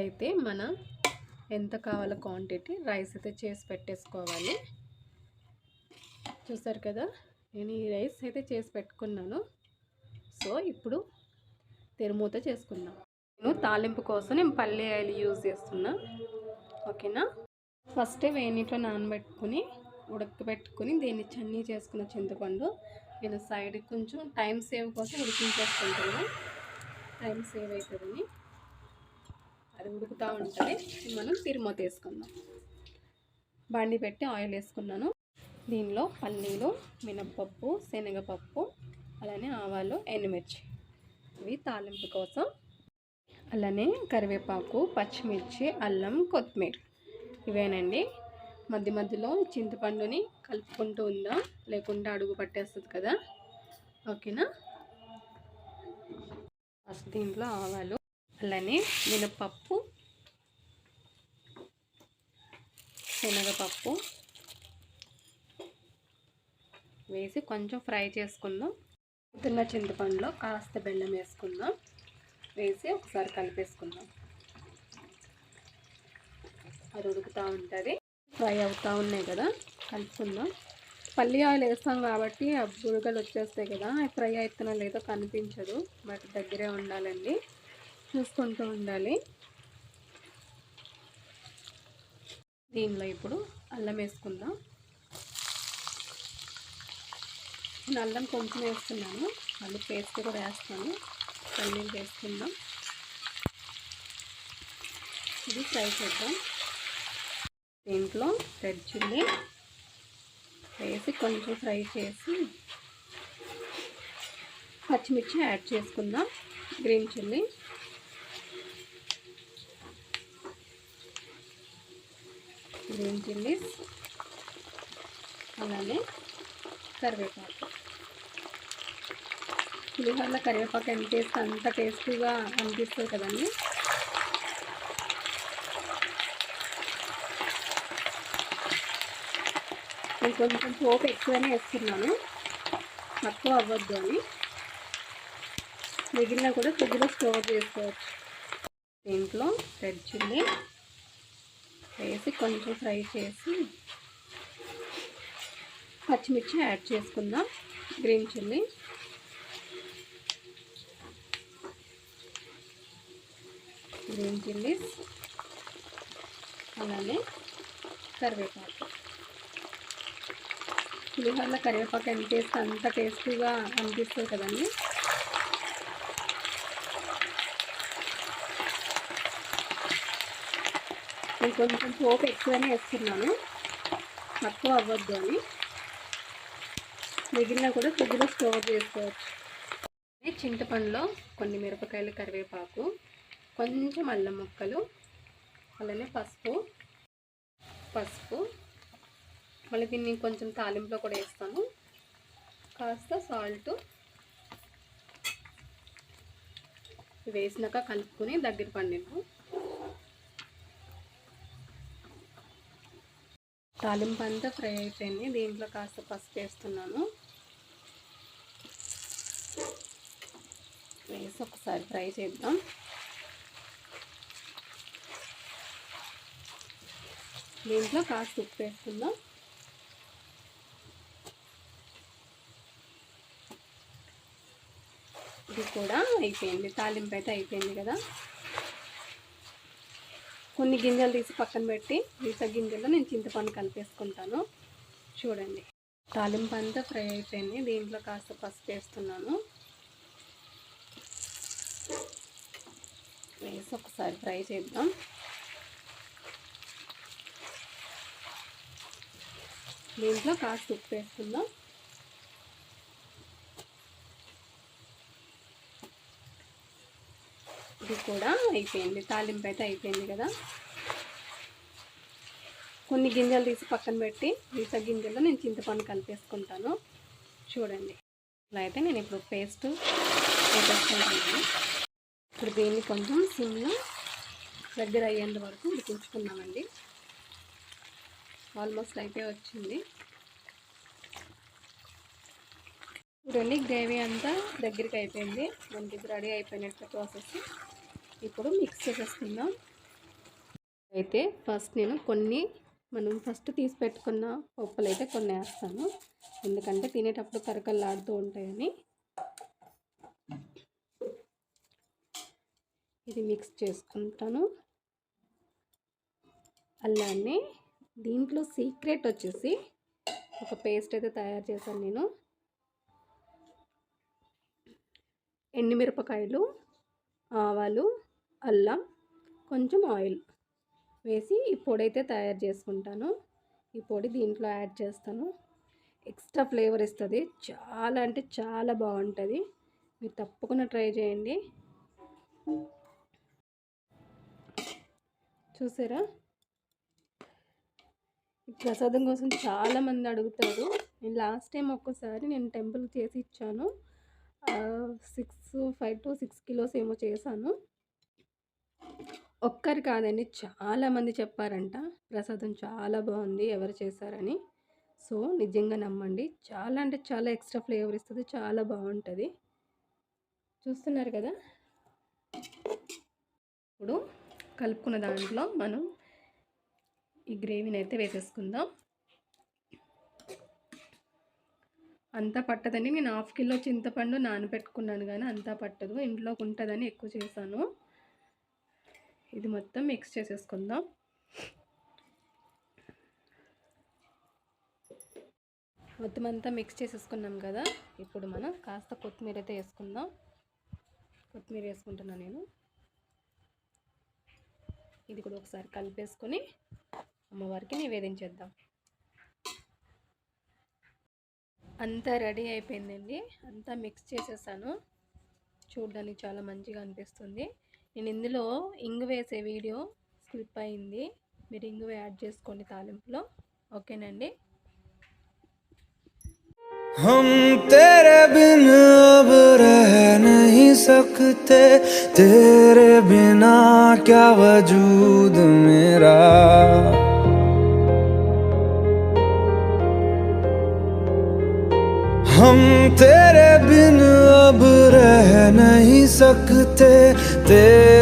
అయితే మన ఎంత కావాలో క్వాంటిటీ రైస్ అయితే చేసి పెట్టేసుకోవాలి. చూసారు కదా నేను ఈ రైస్ అయితే చేసి పెట్టుకున్నాను. సో ఇప్పుడు తెరుమూత చేసుకుందాం. నేను తాలింపు కోసం నేను పల్లె ఆయిల్ యూజ్ చేస్తున్నా. ఓకేనా? ఫస్ట్ వేణిట్లో నానబెట్టుకుని ఉడకబెట్టుకుని దీన్ని చన్నీ చేసుకున్న చింతపండు నేను సైడ్ కొంచెం టైం సేవ్ కోసం ఉడికించేసుకుంటాను టైం సేవ్ అవుతుందని. అది ఉడుకుతూ ఉంటుంది. మనం తిరుమత వేసుకుందాం. బండి పెట్టి ఆయిల్ వేసుకున్నాను. దీనిలో పల్లీలు మినప్పప్పు శనగపప్పు అలానే ఆవాలు ఎండుమిర్చి. ఇవి తాలింపు కోసం. అలానే కరివేపాకు పచ్చిమిర్చి అల్లం కొత్తిమీర. ఇవేనండి. మధ్య మధ్యలో చింతపండుని కలుపుకుంటూ ఉందాం. లేకుంటే అడుగు పట్టేస్తుంది కదా. ఓకేనా? ఫస్ట్ దీంట్లో ఆవాలు అట్లనే మినపప్పు శనగపప్పు వేసి కొంచెం ఫ్రై చేసుకుందాం. తిన్న చింతపండులో కాస్త బెల్లం వేసుకుందాం. వేసి ఒకసారి కలిపేసుకుందాం. అది ఉడుకుతూ ఉంటుంది. ఫ్రై అవుతూ ఉన్నాయి కదా కలుపుకుందాం. పల్లి ఆయిల్ వేస్తాం కాబట్టి ఆ వచ్చేస్తాయి కదా ఫ్రై అవుతున్నా లేదో కనిపించదు బట్ దగ్గరే ఉండాలండి. చూసుకుంటూ ఉండాలి. దీనిలో ఇప్పుడు అల్లం వేసుకుందాం. నేను అల్లం కొంచెం వేస్తున్నాను. మళ్ళీ పేస్ట్ కూడా వేస్తాను. పల్లీలు వేసుకుందాం. ఇది ఫ్రై చేద్దాం. దీంట్లో రెడ్ చిల్లీ వేసి కొంచెం ఫ్రై చేసి పచ్చిమిర్చి యాడ్ చేసుకుందాం. Green chilli. గ్రీన్ చిల్లీస్ అలానే కరివేపాకు. పులిహోరలో కరివేపాకు ఎంత వేస్తే అంత టేస్టీగా అనిపిస్తుంది కదండి. నేను కొంచెం పోపు ఎక్కువనే వేస్తున్నాను. తక్కువ అవ్వద్దు అని. మిగిలిన కూడా ఫ్రిడ్జ్లో స్టోర్ చేసుకోవచ్చు. దీంట్లో రెడ్ చిల్లీ వేసి కొంచెం ఫ్రై చేసి పచ్చిమిర్చి యాడ్ చేసుకుందాం గ్రీన్ చిల్లీ. గ్రీన్ చిల్లీస్ అలానే కరివేపాకు. పులిహోరలో కరివేపాకు ఎంత వేస్తే అంత టేస్టీగా అనిపిస్తుంది కదండి. కొంచెం పోపు ఎక్కువనే వేస్తున్నాను తక్కువ అవ్వద్దు అని. మిగిలిన కూడా ఫ్రిడ్జ్లో స్టోర్ చేసుకోవచ్చు. చింతపండులో కొన్ని మిరపకాయలు కరివేపాకు కొంచెం అల్లం ముక్కలు అలానే పసుపు పసుపు మళ్ళీ దీన్ని కొంచెం తాలింపులో కూడా వేస్తాను. కాస్త సాల్ట్ వేసినాక కలుపుకొని దగ్గర పండిద్దాం. తాలింపు అంతా ఫ్రై అయిపోయింది. దీంట్లో కాస్త పసుపు వేస్తున్నాను. వేసి ఒకసారి ఫ్రై చేద్దాం. దీంట్లో కాస్త ఉప్పు వేసుకుందాం. ఇది కూడా అయిపోయింది. తాలింపు అయితే అయిపోయింది కదా. కొన్ని గింజలు తీసి పక్కన పెట్టి మిగతా గింజల్లో నేను చింతపండు కలిపేసుకుంటాను. చూడండి. తాలింపు అంతా ఫ్రై అయిపోయింది. దీంట్లో కాస్త పసుపు వేస్తున్నాను. వేసి ఒకసారి ఫ్రై చేద్దాం. దీంట్లో కాస్త ఉప్పు వేసుకుందాం. ఇది కూడా అయిపోయింది. తాలింపు అయితే అయిపోయింది కదా. కొన్ని గింజలు తీసి పక్కన పెట్టి మిగతా గింజల్లో నేను చింతపండు కలిపేసుకుంటాను. చూడండి. ఇలా అయితే నేను ఇప్పుడు పేస్ట్ వేసేసుకుంటాను ఇప్పుడు దీన్ని కొంచెం సిమ్లో దగ్గర అయ్యేంత వరకు ఉడికించుకున్నామండి. ఆల్మోస్ట్ అయితే వచ్చింది. చూడండి గ్రేవీ అంతా దగ్గరికి అయిపోయింది. మనకి ఇప్పుడు రెడీ అయిపోయినట్టు ప్రాసెస్ ఇప్పుడు మిక్స్ చేసేసుకుందాం. అయితే ఫస్ట్ నేను కొన్ని మనం ఫస్ట్ తీసి పెట్టుకున్న పప్పులు అయితే కొన్ని వేస్తాను. ఎందుకంటే తినేటప్పుడు కరకల్లాడుతూ ఉంటాయని. ఇది మిక్స్ చేసుకుంటాను. అలానే దీంట్లో సీక్రెట్ వచ్చేసి ఒక పేస్ట్ అయితే తయారు చేశాను నేను. ఎండుమిరపకాయలు ఆవాలు అల్లం కొంచెం ఆయిల్ వేసి ఈ పొడి అయితే తయారు చేసుకుంటాను. ఈ పొడి దీంట్లో యాడ్ చేస్తాను. ఎక్స్ట్రా ఫ్లేవర్ ఇస్తుంది. చాలా అంటే చాలా బాగుంటుంది. మీరు తప్పకుండా ట్రై చేయండి. చూసారా? ప్రసాదం కోసం చాలామంది అడుగుతారు. నేను లాస్ట్ టైం ఒక్కసారి నేను టెంపుల్ చేసి ఇచ్చాను. Six five to six kilos ఏమో చేశాను. ఒక్కరు కాదండి చాలామంది చెప్పారంట ప్రసాదం చాలా బాగుంది ఎవరు చేశారని. సో నిజంగా నమ్మండి. చాలా అంటే చాలా ఎక్స్ట్రా ఫ్లేవర్ ఇస్తుంది చాలా బాగుంటుంది. చూస్తున్నారు కదా? ఇప్పుడు కలుపుకున్న దాంట్లో మనం ఈ గ్రేవీని అయితే వేసేసుకుందాం. అంతా పట్టదని నేను హాఫ్ కిలో చింతపండు నానబెట్టుకున్నాను కానీ అంతా పట్టదు. ఇంట్లోకి ఉంటుందని ఎక్కువ చేశాను. ఇది మొత్తం మిక్స్ చేసేసుకుందాం. మొత్తం అంతా మిక్స్ చేసేసుకున్నాం కదా ఇప్పుడు మనం కాస్త కొత్తిమీర అయితే వేసుకుందాం. కొత్తిమీర వేసుకుంటున్నాను నేను. ఇది కూడా ఒకసారి కలిపేసుకొని అమ్మవారికి నివేదించేద్దాం అంతా రెడీ అయిపోయిందండి. అంతా మిక్స్ చేసేసాను. చూడడానికి చాలా మంచిగా అనిపిస్తుంది. నేను ఇందులో ఇంగు వేసే వీడియో స్లిప్ అయింది మీరు ఇంగు యాడ్ చేసుకోండి తాలింపులో ఓకేనండి हम तेरे बिन अब रह नहीं सकते तेरे बिना क्या वजूद मेरा हम तेरे बिन अब रह नहीं सकते तेरे